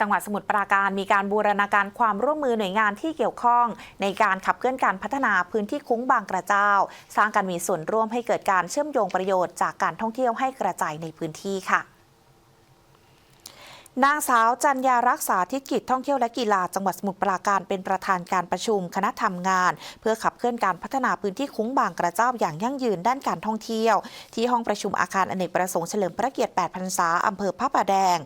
จังหวัดสมุทรปราการมีการบูรณาการความร่วมมือหน่วยงานที่เกี่ยวข้อง ในการขับเคลื่อนการพัฒนาพื้นที่คุ้งบางกระเจ้า สร้างการมีส่วนร่วมให้เกิดการเชื่อมโยงประโยชน์จากการท่องเที่ยวให้กระจายในพื้นที่ค่ะ นางสาวจันยารักษาธิกิจท่องเที่ยวและกีฬาจังหวัดสมุทรปราการเป็นประธานการประชุมคณะทำงาน เพื่อขับเคลื่อนการพัฒนาพื้นที่คุ้งบางกระเจ้าอย่างยั่งยืนด้านการท่องเที่ยว ที่ห้องประชุมอาคารอเนกประสงค์เฉลิมพระเกียรติ 8 พรรษาอำเภอพระประแดง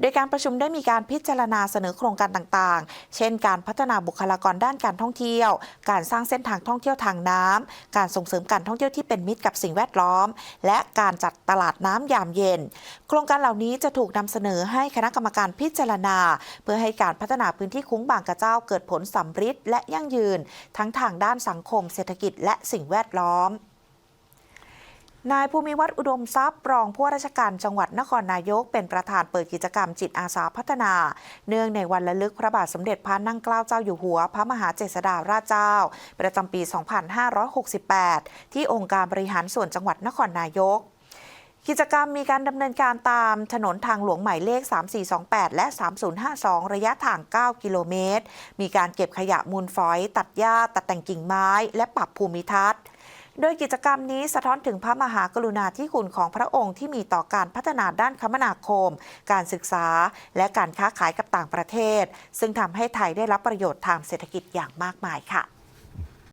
โดยการประชุมได้มีการพิจารณาเสนอโครงการต่างๆ เช่น การพัฒนาบุคลากรด้านการท่องเที่ยว การสร้างเส้นทางท่องเที่ยวทางน้ำการส่งเสริมการท่องเที่ยวที่เป็นมิตรกับสิ่งแวดล้อม และการจัดตลาดน้ำยามเย็น โครงการเหล่านี้จะถูกนำเสนอให้คณะกรรมการพิจารณา เพื่อให้การพัฒนาพื้นที่คุ้งบางกระเจ้าเกิดผลสำฤทธิ์และยั่งยืน ทั้งทางด้านสังคม เศรษฐกิจ และสิ่งแวดล้อมนายภูมิวัฒน์อุดมทรัพย์รองผู้ว่าราชการจังหวัดนครนายก เป็นประธานเปิดกิจกรรมจิตอาสาพัฒนา เนื่องในวันระลึกพระบาทสมเด็จพระนั่งเกล้าเจ้าอยู่หัว พระมหาเจษฎาราชเจ้า ประจำปี 2568 ที่องค์การบริหารส่วนจังหวัดนครนายก กิจกรรมมีการดำเนินการตามถนนทางหลวงหมายเลข 3428 และ 3052 ระยะทาง 9 กิโลเมตร มีการเก็บขยะมูลฝอย ตัดหญ้า ตัดแต่งกิ่งไม้ และปรับภูมิทัศน์ โดยกิจกรรมนี้สะท้อนถึงพระมหากรุณาธิคุณของพระองค์ที่มีต่อการพัฒนาด้านคมนาคม การศึกษา และการค้าขายกับต่างประเทศ ซึ่งทำให้ไทยได้รับประโยชน์ทางเศรษฐกิจอย่างมากมายค่ะ